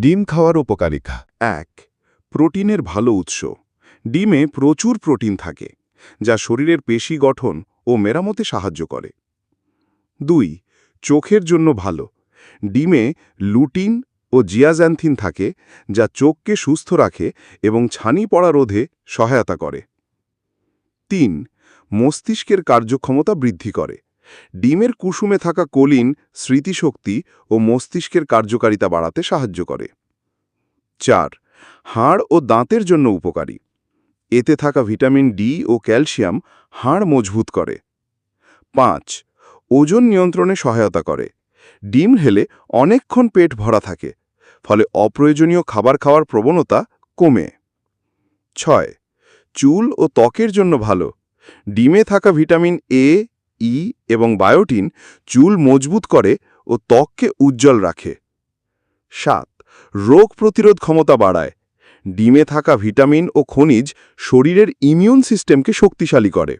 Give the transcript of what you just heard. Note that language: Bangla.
ডিম খাওয়ার উপকারিতা। এক, প্রোটিনের ভালো উৎস। ডিমে প্রচুর প্রোটিন থাকে, যা শরীরের পেশি গঠন ও মেরামতে সাহায্য করে। দুই, চোখের জন্য ভালো। ডিমে লুটিন ও জিয়াজ্যান্থিন থাকে, যা চোখকে সুস্থ রাখে এবং ছানি পড়া রোধে সহায়তা করে। তিন, মস্তিষ্কের কার্যক্ষমতা বৃদ্ধি করে। ডিমের কুসুমে থাকা কোলিন স্মৃতিশক্তি ও মস্তিষ্কের কার্যকারিতা বাড়াতে সাহায্য করে। চার, হাড় ও দাঁতের জন্য উপকারী। এতে থাকা ভিটামিন ডি ও ক্যালসিয়াম হাড় মজবুত করে। পাঁচ, ওজন নিয়ন্ত্রণে সহায়তা করে। ডিম হেলে অনেকক্ষণ পেট ভরা থাকে, ফলে অপ্রয়োজনীয় খাবার খাওয়ার প্রবণতা কমে। ছয়, চুল ও ত্বকের জন্য ভালো। ডিমে থাকা ভিটামিন এ ই এবং বায়োটিন চুল মজবুত করে ও ত্বককে উজ্জ্বল রাখে। সাত, রোগ প্রতিরোধ ক্ষমতা বাড়ায়। ডিমে থাকা ভিটামিন ও খনিজ শরীরের ইমিউন সিস্টেমকে শক্তিশালী করে।